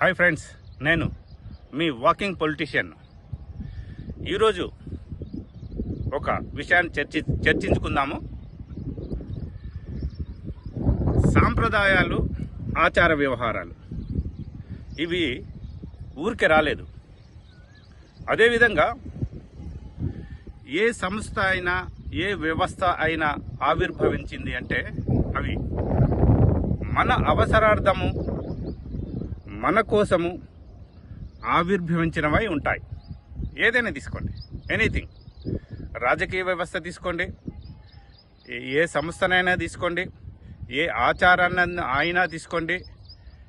Hi friends నేను మీ walking politician. ఈరోజు ఒక విషయాన్ని చర్చి చర్చించుకుందాము. సాంప్రదాయాలు ఆచార వ్యవహారాలు ఇవి ఊరికే రాలేదు. అదేవిధంగా ఏ సంస్థ అయినా ఏ వ్యవస్థ అయినా ఆవిర్భవించింది అంటే అవి మన అవసరార్థము మన కోసము ఆవిర్భవించినవై ఉంటాయి. ఏదైనా తీసుకోండి. ఎనీథింగ్. రాజకీయ వ్యవస్థ తీసుకోండి. ఏ- సంస్థనైనా తీసుకోండి. ఏ ఆచారాన్ని అయినా తీసుకోండి.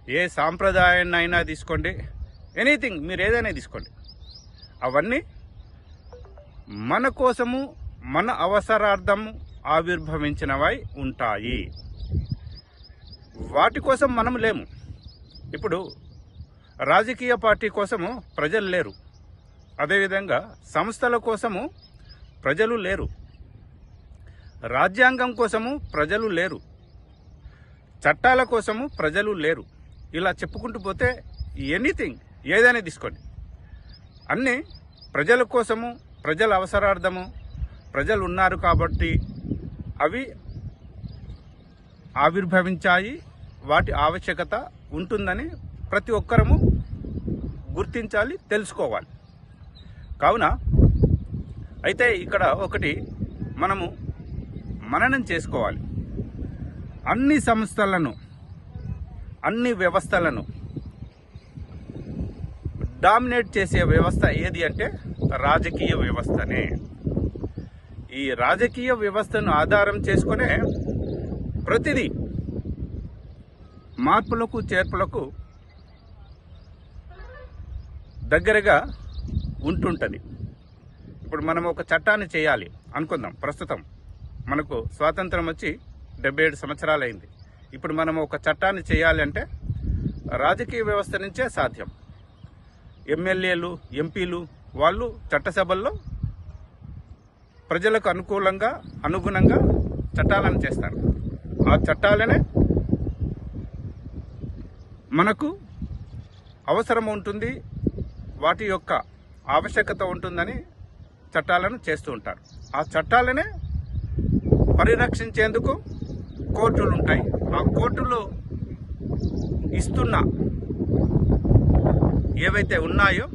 ఏ సాంప్రదాయాన్ని అయినా తీసుకోండి. ఎనీథింగ్. మీరు ఏదైనా తీసుకోండి. అవన్నీ మన కోసము మన అవసరార్థము ఆవిర్భవించినవై ఉంటాయి. వాటి కోసం మనం లేము. ఇప్పుడు రాజకీయ పార్టీ కోసము ప్రజలు లేరు. అదేవిధంగా సంస్థల కోసము ప్రజలు లేరు. రాజ్యాంగం కోసము ప్రజలు లేరు. చట్టాల కోసము ప్రజలు లేరు. ఇలా చెప్పుకుంటూ పోతే ఎనీథింగ్ ఏదైనా తీసుకోండి. అన్నీ ప్రజల కోసము ప్రజల అవసరార్థము ప్రజలు ఉన్నారు కాబట్టి అవి ఆవిర్భవించాయి. వాటి ఆవశ్యకత ఉంటుందని ప్రతి ఒక్కరము గుర్తించాలి తెలుసుకోవాలి. కావున అయితే ఇక్కడ ఒకటి మనము మననం చేసుకోవాలి. అన్ని సంస్థలను అన్ని వ్యవస్థలను డామినేట్ చేసే వ్యవస్థ ఏది అంటే రాజకీయ వ్యవస్థనే. ఈ రాజకీయ వ్యవస్థను ఆధారం చేసుకునే ప్రతిదీ మార్పులకు చేర్పులకు దగ్గరగా ఉంటుంటుంది. ఇప్పుడు మనం ఒక చట్టాన్ని చేయాలి అనుకుందాం. ప్రస్తుతం మనకు స్వాతంత్రం వచ్చి డెబ్బై ఏడు సంవత్సరాలు అయింది ఇప్పుడు మనం ఒక చట్టాన్ని చేయాలి అంటే రాజకీయ వ్యవస్థ నుంచే సాధ్యం. ఎమ్మెల్యేలు ఎంపీలు వాళ్ళు చట్టసభల్లో ప్రజలకు అనుకూలంగా అనుగుణంగా చట్టాలను చేస్తారు. ఆ చట్టాలనే మనకు అవసరం ఉంటుంది వాటి యొక్క ఆవశ్యకత ఉంటుందని చట్టాలను చేస్తూ ఉంటారు. ఆ చట్టాలనే పరిరక్షించేందుకు కోర్టులు ఉంటాయి ఆ కోర్టులు ఇస్తున్న ఏవైతే ఉన్నాయో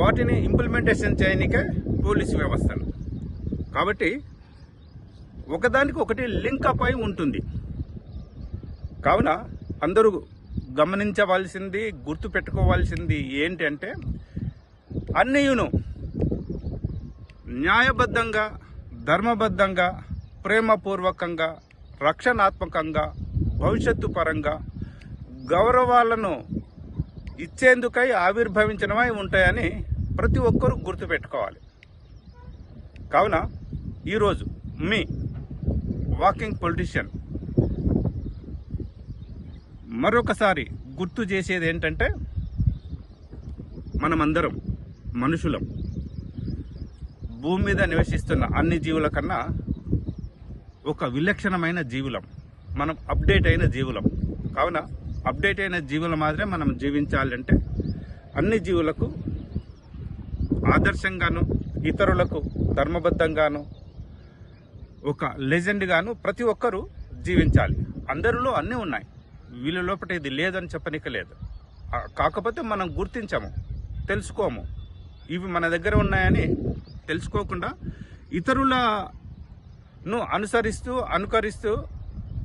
వాటిని ఇంప్లిమెంటేషన్ చేయనికే పోలీసు వ్యవస్థలు. కాబట్టి ఒకదానికి ఒకటి లింక్ అప్ అయి ఉంటుంది. కావున అందరూ గమనించవలసింది గుర్తు పెట్టుకోవాల్సింది ఏంటంటే అంటే న్యాయబద్ధంగా ధర్మబద్ధంగా ప్రేమపూర్వకంగా రక్షణాత్మకంగా భవిష్యత్తు పరంగా గౌరవాలను ఇచ్చేందుకై ఆవిర్భవించడమై ఉంటాయని ప్రతి ఒక్కరూ గుర్తుపెట్టుకోవాలి. కావున ఈరోజు మీ వాకింగ్ పొలిటీషియన్ మరొకసారి గుర్తు చేసేది ఏంటంటే మనమందరం మనుషులం. భూమి మీద నివసిస్తున్న అన్ని జీవుల కన్నా ఒక విలక్షణమైన జీవులం. మనం అప్డేట్ అయిన జీవులం. కావున అప్డేట్ అయిన జీవుల మాదిరే మనం జీవించాలంటే అన్ని జీవులకు ఆదర్శంగాను ఇతరులకు ధర్మబద్ధంగాను ఒక లెజెండ్గాను ప్రతి ఒక్కరూ జీవించాలి. అందరిలో అన్నీ ఉన్నాయి. వీళ్ళ లోపల ఇది లేదని చెప్పనిక లేదు. కాకపోతే మనం గుర్తించము తెలుసుకోము. ఇవి మన దగ్గర ఉన్నాయని తెలుసుకోకుండా ఇతరులను అనుసరిస్తూ అనుకరిస్తూ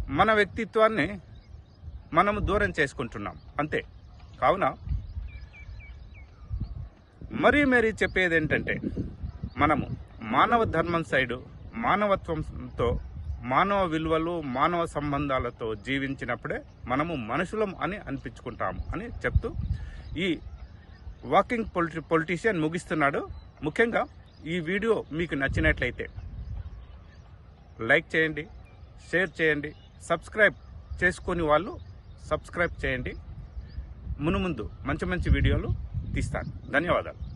మన వ్యక్తిత్వాన్ని మనము దూరం చేసుకుంటున్నాం. అంతే. కావున మరీ మరీ చెప్పేది ఏంటంటే మనము మానవ ధర్మం సైడు మానవత్వంతో మానవ విలువలు మానవ సంబంధాలతో జీవించినప్పుడే మనము మనుషులం అని అనిపించుకుంటాము అని చెప్తూ ఈ వాకింగ్ పొలిటి పొలిటీషియన్ ముగిస్తున్నాడు. ముఖ్యంగా ఈ వీడియో మీకు నచ్చినట్లయితే లైక్ చేయండి షేర్ చేయండి సబ్స్క్రైబ్ చేసుకొని వాళ్ళు సబ్స్క్రైబ్ చేయండి. మును ముందు మంచి మంచి వీడియోలు తీస్తాను. ధన్యవాదాలు.